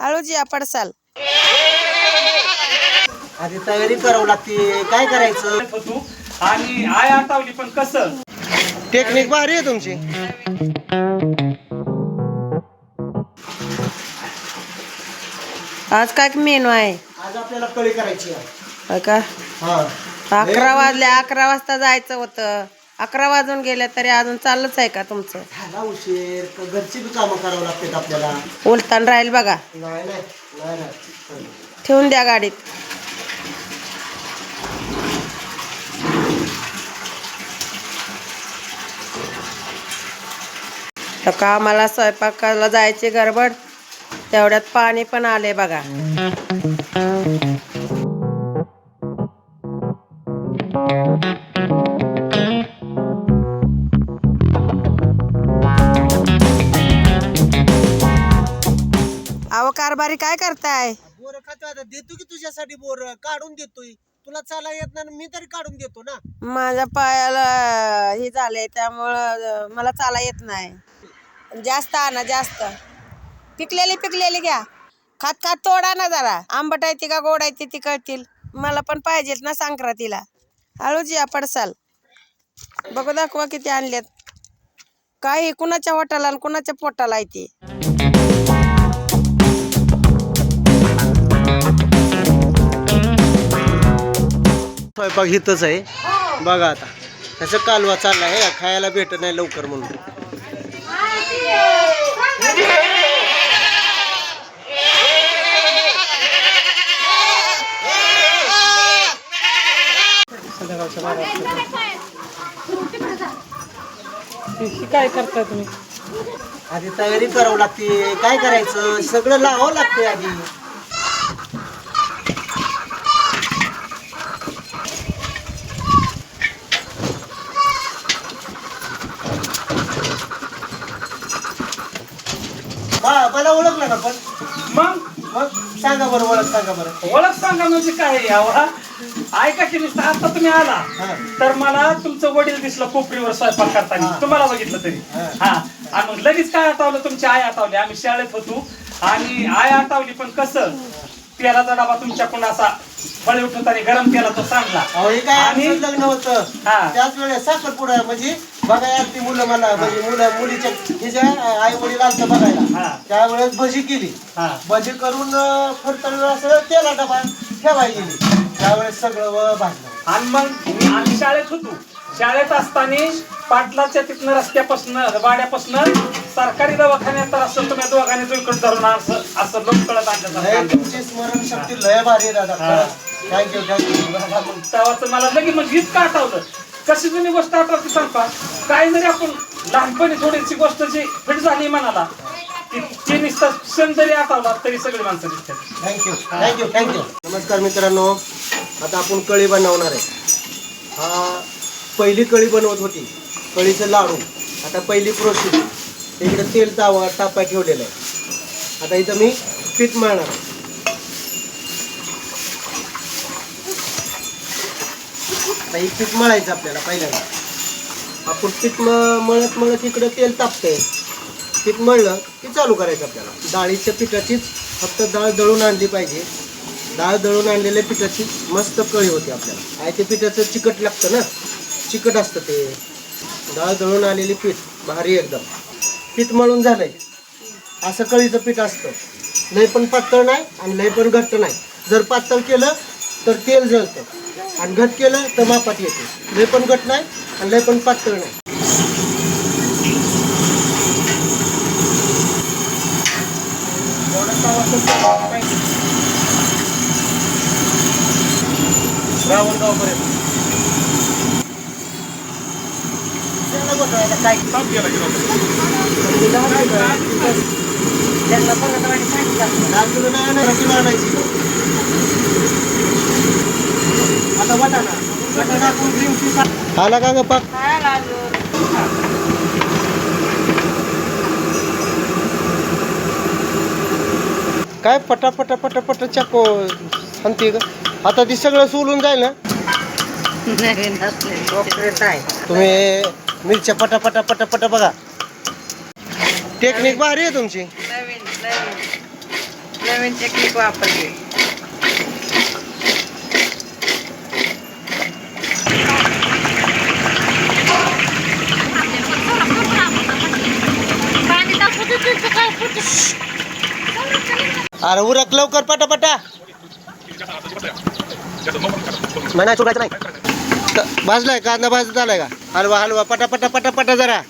आळूजी पडसाल आधी तयारी करावं लागते. काय करायचं? होतो आणि आय आटावली पण कसं? टेक्निक भारी आहे तुमची. आज काय मेनू आहे? आज आपल्याला कळी करायची आहे. होय का? हा. अकरा वाजले अकरा वाजता जायचं होतं. अकरा वाजून गेले तरी अजून चाललंच आहे का तुमचं? झाला उशीर. क- घरची बी कामं करावं लागतात आपल्याला. उलतान राहील बघा. नाही नाही नाही नाही. ठेवून द्या गाडीत. तर का मला स्वयंपाकाला जायची गडबड? तेवढ्यात पाणी पण आले बघा. कारभारी काय करताय? बोर खातो आता. देतो की तुझ्यासाठी बोर? काढून देतोय. तुला चाला येत नाही मी तरी काढून देतो ना? माझ्या पायाला हे झालंय त्यामुळं अं, मला चाला येत नाही. जास्त आणा जास्त. पिकलेली पिकलेली घ्या. खात खात तोडा ना जरा. आंबट आहे ती का गोड आहे ती ती कळतील. मला पण पाहिजेत ना संक्रांतीला. हळूच या पडसाल. बघू दाखवा किती आणलेत. काही कुणाच्या वाटाला आणि कुणाच्या पोटाला आहे ती? स्वयंपाक हितच आहे. बघा आता. त्याचं कालवा चाललाय हे खायला भेटत नाही लवकर म्हणून. काय करताय तुम्ही? आधी तयारी करावं लागते. काय करायचं? सगळं लावावं लागते आधी बा मला ओळखलं ना पण. मग? मग सांगा बरं ओळख सांगा बरं. ओळख सांगा म्हणजे काय यावा ऐका की नुसतं आता तुम्ही आला हा. तर मला तुमचं वडील दिसलं कोपरीवर स्वयंपाक करताना. हा. तुम्हाला बघितलं तरी. हा. हा. आणि मग लगेच काय आठवलं? तुमची आई आठवली. आम्ही शाळेत होतो. आणि आई आठवली पण कसं? तेलाचा डबा तुमच्याकडून असा फळे उठवताना गरम केला तो सांगला अहो हे काय आणि- आमचं लग्न होतं. हा. त्याच वेळेस साखरपुडा म्हणजे बघायला ती मुलं मला म्हणजे मुलं मुलीच्या तिच्या आई वडील आलतं बघायला हा. त्यावेळेस भजी केली. हा. भजी करून अं, असं तेला डबा ठेवायला गेली. त्यावेळेस सगळं व भाजलं आणि मग आम्ही शाळेत होतो. शाळेत असताना पाटलाच्या तिथनं रस्त्यापासून वाड्यापासून सरकारी दवाखान्यात तर असं तुम्ही दोघांनी दुईकडे धरून असं असं लोक कळत आणल्यासारखं तुमची स्मरणशक्ती लय भारी आहे दादा. थँक्यू थँक्यू तेव्हाच मला लगेच म्हणजे इतकं आठवलं? कशी जुनी गोष्ट आठवते सांगता? काय जरी आपण लहानपणी थोडीशी गोष्ट जी फिट झाली ती नुसतं क्षण जरी आठवला तरी सगळी माणसं दिसतात. थँक्यू थँक्यू थँक्यू नमस्कार मित्रांनो आता आपण कळी बनवणार आहे. हा पहिली कळी बनवत होती. कळीचं लाडू. आता पहिली प्रोसेस इकडे तेल तावा टापा ठेवलेलं आहे. आता इथं मी पीठ मळणार आता ही पीठ मळायचं आपल्याला पहिल्यांदा. आपण पीठ म- मळत मळत इकडं तेल तापतंय. पीठ मळलं की चालू करायचं आपल्याला. डाळीच्या पिठाचीच फक्त डाळ दळून आणली पाहिजे. डाळ दळून आणलेल्या पिठाची मस्त कळी होती आपल्याला. आहे ते पिठाचं चिकट लागतं ना? चिकट असतं ते. डाळ दळून आलेली पीठ भारी एकदम. पीठ मळून झालंय. असं कळीचं पीठ असतं. लय पण पातळ नाही आणि लय पण घट्ट नाही. जर पातळ केलं तर तेल जळतं. आणि घट केलं तर मापात येते. लय पण घट नाही आणि लय पण पातळ नाही. रावणगावपर्यंत बघायला काय? त्यांना परत वाणी सांगितलं दहा किलो नाही आणणार, किलो आणायची आता वाटाणा वाटाणा आला का ग पाक काय पटा पटा पटा पटा चाको सांगते ग आता ती सगळं सोलून जाईल ना? तुम्ही मिरच्या पटा पटा पटा पटा बघा. टेक्निक भारी आहे तुमची. नवीन नवीन. नवीन टेक्निक वापरली. अरे उरक लवकर पटापटा. नाही चुकायचं नाही. भाजलाय कांदा भाजत आलाय का? हलवा हलवा पटापटा पटापटा जरा.